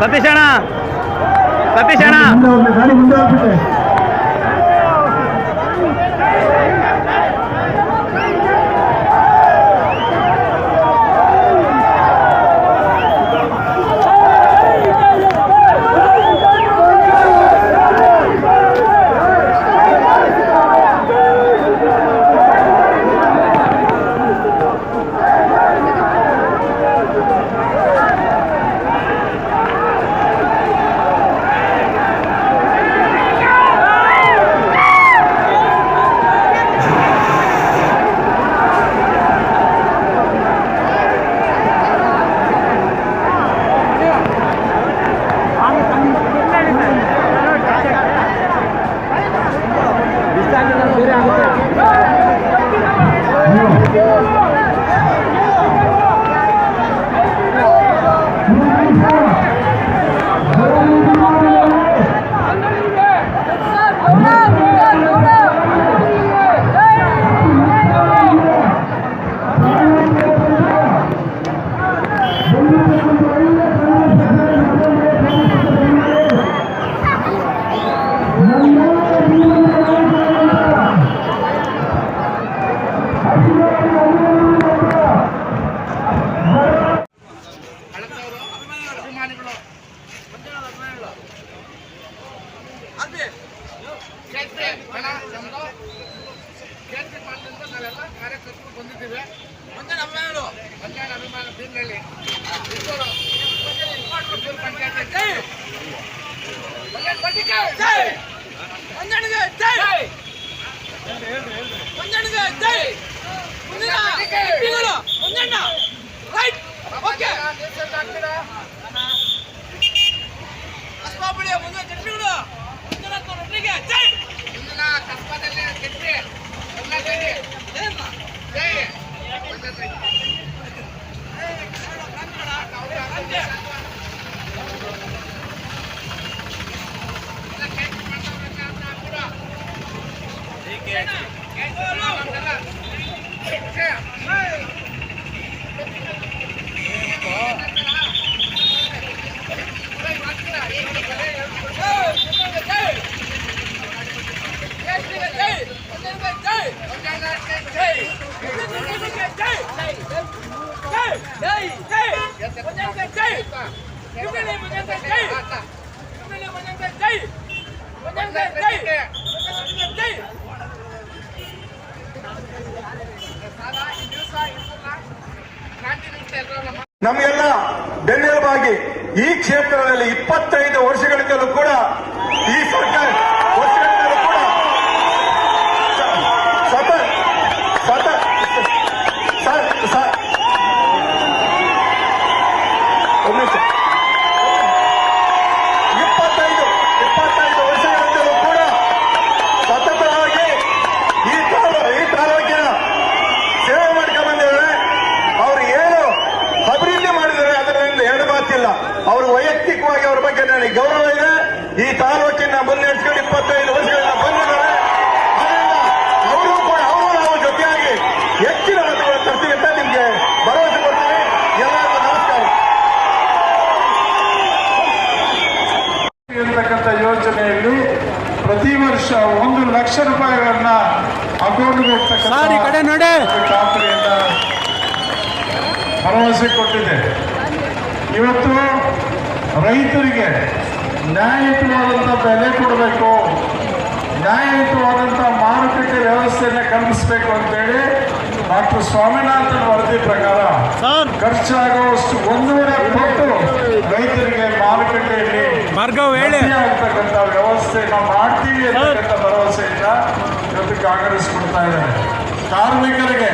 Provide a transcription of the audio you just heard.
ಸತೀಶ್ ಅಣ್ಣ. ಸತೀಶ್ ಅಣ್ಣ. ಕಾರ್ಯಕರ್ತರು ಬಂದಿದ್ದೀವಿ. ಒಂದೇ ಅಭಿಮಾನಿಗಳು ಒಂದೇ ಅಭಿಮಾನ ಬೀರ್ನಳ್ಳಿ ಮುಂದೆ ಇಬ್ಬರು. ನಮಗೆಲ್ಲ ಬೆನ್ನೆಲುಬಾಗಿ ಈ ಕ್ಷೇತ್ರದಲ್ಲಿ ಇಪ್ಪತ್ತೈದು ವರ್ಷಗಳಿಂದಲೂ ಕೂಡ ಈ ಸರ್ಕಾರ ವರ್ಷಗಳಿಂದಲೂ ಕೂಡ ಸತ ಸತ ಸರ್ ಸರ್ ಒಂದು ನಿಮಿಷ ಇಪ್ಪತ್ತೈದು ಇಪ್ಪತ್ತೈದು ವರ್ಷಗಳಿಂದಲೂ ಕೂಡ ಸತತವಾಗಿ ಈ ತಾಲೂ ಈ ತಾಲೂಕಿನ ಸೇವೆ ಮಾಡ್ಕೊಂಡು ಬಂದಿದ್ದಾರೆ ಅವ್ರು ಏನು ಅಭಿವೃದ್ಧಿ ಮಾಡಿದ್ದಾರೆ ಅದರಿಂದ ಮಾತಿಲ್ಲ ಅವರು ವೈಯಕ್ತಿಕವಾಗಿ ಅವ್ರ ಬಗ್ಗೆ ನನಗೆ ಗೌರವ ಇದೆ. ಈ ತಾಲೂಕಿನ ಮುನ್ನಡೆಸ್ಕೊಂಡು ಇಪ್ಪತ್ತೈದು ವರ್ಷಗಳಿಂದ ಬಂದಿದ್ದಾರೆ ಅವರು ಕೂಡ ಅವರು ನಾವು ಜೊತೆಯಾಗಿ ಹೆಚ್ಚಿನ ಮತಗಳು ತರ್ತೀವಿ ಅಂತ ನಿಮ್ಗೆ ಭರವಸೆ ಕೊಡ್ತೀವಿ ಎಲ್ಲರಿಗೂ ನಮಸ್ಕಾರ. ಇರತಕ್ಕಂಥ ಯೋಜನೆಯಲ್ಲಿ ಪ್ರತಿ ವರ್ಷ ಒಂದು ಲಕ್ಷ ರೂಪಾಯಿಗಳನ್ನ ಅಕೌಂಟ್ಗೆ ಹೋಗ್ತಕ್ಕಂಥ ಭರವಸೆ ಕೊಟ್ಟಿದೆ. ಇವತ್ತು ರೈತರಿಗೆ ನ್ಯಾಯಯುತವಾದಂಥ ಬೆಲೆ ಕೊಡಬೇಕು ನ್ಯಾಯಯುತವಾದಂಥ ಮಾರುಕಟ್ಟೆ ವ್ಯವಸ್ಥೆಯನ್ನು ಕಲ್ಪಿಸಬೇಕು ಅಂತೇಳಿ ಡಾಕ್ಟರ್ ಸ್ವಾಮಿನಾಥನ್ ವರದಿ ಪ್ರಕಾರ ಖರ್ಚಾಗುವಷ್ಟು ಒಂದೂವರೆ ಪಟ್ಟು ರೈತರಿಗೆ ಮಾರುಕಟ್ಟೆಯಲ್ಲಿ ಆಗ್ತಕ್ಕಂಥ ವ್ಯವಸ್ಥೆ ನಾವು ಮಾಡ್ತೀವಿ ಅಂತಕ್ಕಂಥ ಭರವಸೆಯಿಂದ ಇವತ್ತು ಕಾಂಗ್ರೆಸ್ ಕೊಡ್ತಾ ಇದ್ದಾರೆ ಕಾರ್ಮಿಕರಿಗೆ